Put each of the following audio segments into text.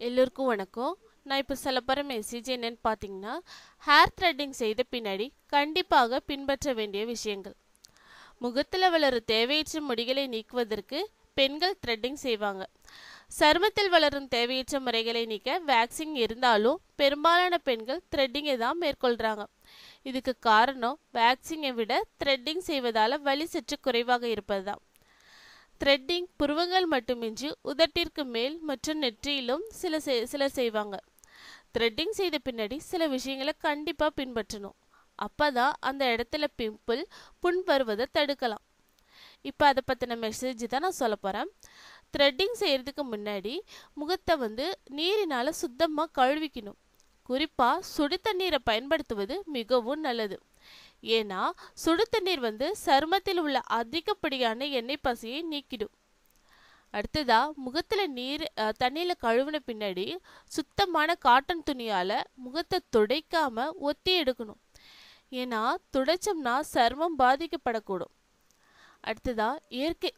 எல்லோருக்கும் வணக்கம். நான் இப்போ சொல்ல போகிற மெசேஜ் என்னன்னு பார்த்தீங்கன்னா ஹேர் த்ரெட்டிங் செய்த பின்னாடி கண்டிப்பாக பின்பற்ற வேண்டிய விஷயங்கள். முகத்தில் வளரும் தேவையற்ற முடிகளை நீக்குவதற்கு பெண்கள் த்ரெட்டிங் செய்வாங்க. சருமத்தில் வளரும் தேவையற்ற முறைகளை நீக்க வேக்சிங் இருந்தாலும் பெரும்பாலான பெண்கள் த்ரெட்டிங்கை தான் மேற்கொள்கிறாங்க இதுக்கு காரணம் வேக்சிங்கை விட த்ரெட்டிங் செய்வதால் வலி சற்று குறைவாக இருப்பது தான் த்ரெட்டிங் புருவங்கள் மட்டுமின்றி உதட்டிற்கு மேல் மற்றும் நெற்றியிலும் சில சிலர் செய்வாங்க. த்ரெட்டிங் செய்த பின்னாடி சில விஷயங்களை கண்டிப்பாக பின்பற்றணும். அப்போதான் அந்த இடத்துல பிம்பிள் புண் வருவதை தடுக்கலாம். இப்போ அதை பற்றின மெசேஜ் தான் நான் சொல்ல போகிறேன் த்ரெட்டிங் செய்கிறதுக்கு முன்னாடி முகத்தை வந்து நீரினால் சுத்தமாக கழுவிக்கணும். குறிப்பாக சுடு தண்ணீரை பயன்படுத்துவது மிகவும் நல்லது. ஏன்னா சுடு தண்ணீர் வந்து சருமத்தில் உள்ள அதிகப்படியான எண்ணெய் பசையை நீக்கிடும். அடுத்ததா முகத்துல நீர் தண்ணியில் தண்ணியில கழுவின பின்னாடி சுத்தமான காட்டன் துணியால முகத்தை துடைக்காம ஒத்தி எடுக்கணும். ஏன்னா துடைச்சோம்னா சர்மம் பாதிக்கப்படக்கூடும். அடுத்ததா இயற்கை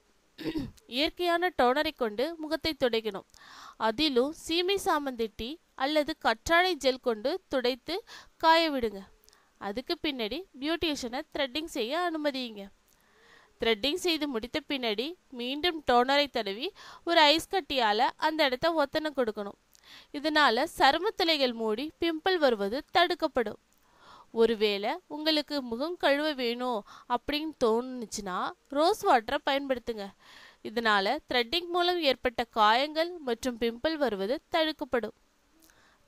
இயற்கையான டோனரை கொண்டு முகத்தை துடைக்கணும். அதிலும் சீமை சாமந்திட்டி அல்லது கற்றாழை ஜெல் கொண்டு துடைத்து காய விடுங்க. அதுக்கு பின்னாடி பியூட்டிஷியனை த்ரெட்டிங் செய்ய அனுமதியுங்க. த்ரெட்டிங் செய்து முடித்த பின்னாடி மீண்டும் டோனரை தடவி ஒரு ஐஸ் கட்டியால் அந்த இடத்த ஒத்தனை கொடுக்கணும். இதனால் சருமத்திலைகள் மூடி பிம்பிள் வருவது தடுக்கப்படும். ஒருவேளை உங்களுக்கு முகம் கழுவ வேணும் அப்படின்னு தோணுச்சுன்னா ரோஸ் வாட்டரை பயன்படுத்துங்க. இதனால் த்ரெட்டிங் மூலம் ஏற்பட்ட காயங்கள் மற்றும் பிம்பிள் வருவது தடுக்கப்படும்.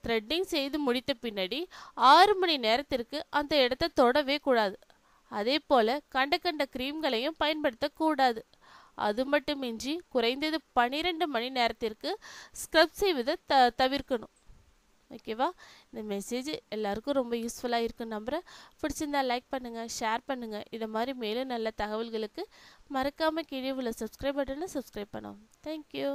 த்ரெட்டிங் செய்து முடித்த பின்னாடி ஆறு மணி நேரத்திற்கு அந்த இடத்த தொடவே கூடாது. அதே போல கண்ட கண்ட கிரீம்களையும் பயன்படுத்தக்கூடாது அது மட்டுமின்றி குறைந்தது பன்னிரெண்டு மணி நேரத்திற்கு ஸ்க்ரப் செய்வதை த தவிர்க்கணும். ஓகேவா இந்த மெசேஜ் எல்லாருக்கும் ரொம்ப யூஸ்ஃபுல்லாக இருக்குன்னு நம்புகிறேன் பிடிச்சிருந்தா லைக் பண்ணுங்கள் ஷேர் பண்ணுங்கள் இதை மாதிரி மேலும் நல்ல தகவல்களுக்கு மறக்காமல் கீழே உள்ள சப்ஸ்கிரைப் பட்டனை சப்ஸ்கிரைப் பண்ணவும் தேங்க்யூ